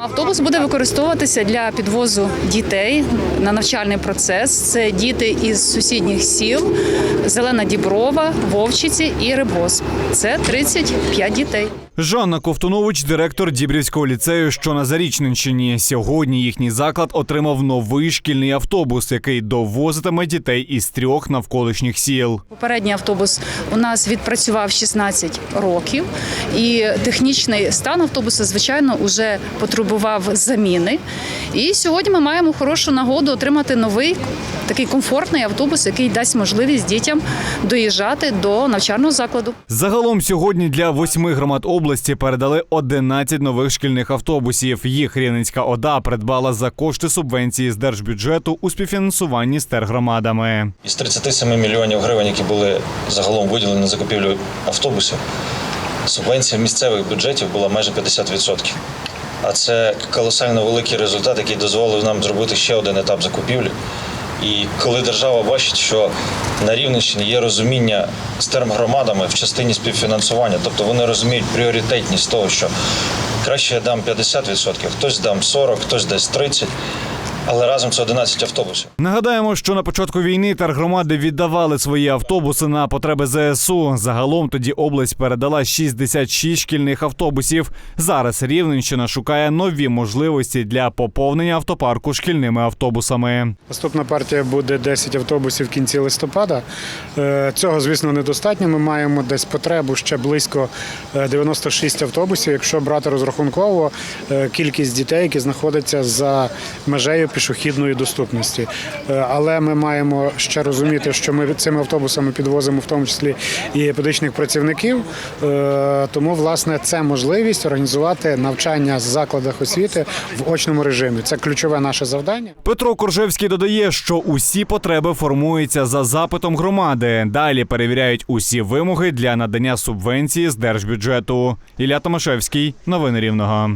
Автобус буде використовуватися для підвозу дітей на навчальний процес. Це діти із сусідніх сіл Зелена Діброва, Вовчиці і Рибос. Це 35 дітей. Жанна Ковтунович, директор Дібрівського ліцею, що на Зарічненщині. Сьогодні їхній заклад отримав новий шкільний автобус, який довозитиме дітей із трьох навколишніх сіл. Попередній автобус у нас відпрацював 16 років, і технічний стан автобуса, звичайно, вже потребував заміни. І сьогодні ми маємо хорошу нагоду отримати новий такий комфортний автобус, який дасть можливість дітям доїжджати до навчального закладу. Загалом сьогодні для восьми громад області передали 11 нових шкільних автобусів. Їх Рівненська ОДА придбала за кошти субвенції з держбюджету у співфінансуванні з тергромадами. Із 37 мільйонів гривень, які були загалом виділені на закупівлю автобусів, субвенція місцевих бюджетів була майже 50%. А це колосально великий результат, який дозволив нам зробити ще один етап закупівлі. І коли держава бачить, що на Рівненщині є розуміння з термгромадами в частині співфінансування, тобто вони розуміють пріоритетність того, що краще я дам 50%, хтось дам 40%, хтось дасть 30%, але разом це 11 автобусів. Нагадаємо, що на початку війни тергромади віддавали свої автобуси на потреби ЗСУ. Загалом тоді область передала 66 шкільних автобусів. Зараз Рівненщина шукає нові можливості для поповнення автопарку шкільними автобусами. Наступна партія буде 10 автобусів в кінці листопада. Е, Цього, звісно, недостатньо. Ми маємо десь потребу ще близько е, 96 автобусів. Якщо брати розрахунково е, кількість дітей, які знаходяться за межею пішохідної доступності. Е, Але ми маємо ще розуміти, що ми цими автобусами підвозимо в тому числі і педагогічних працівників. Е, Тому, власне, це можливість організувати навчання в закладах освіти в очному режимі. Це ключове наше завдання. Петро Коржевський додає, що усі потреби формуються за запитом громади. Далі перевіряють усі вимоги для надання субвенції з держбюджету. Ілля Томашевський, новини Рівного.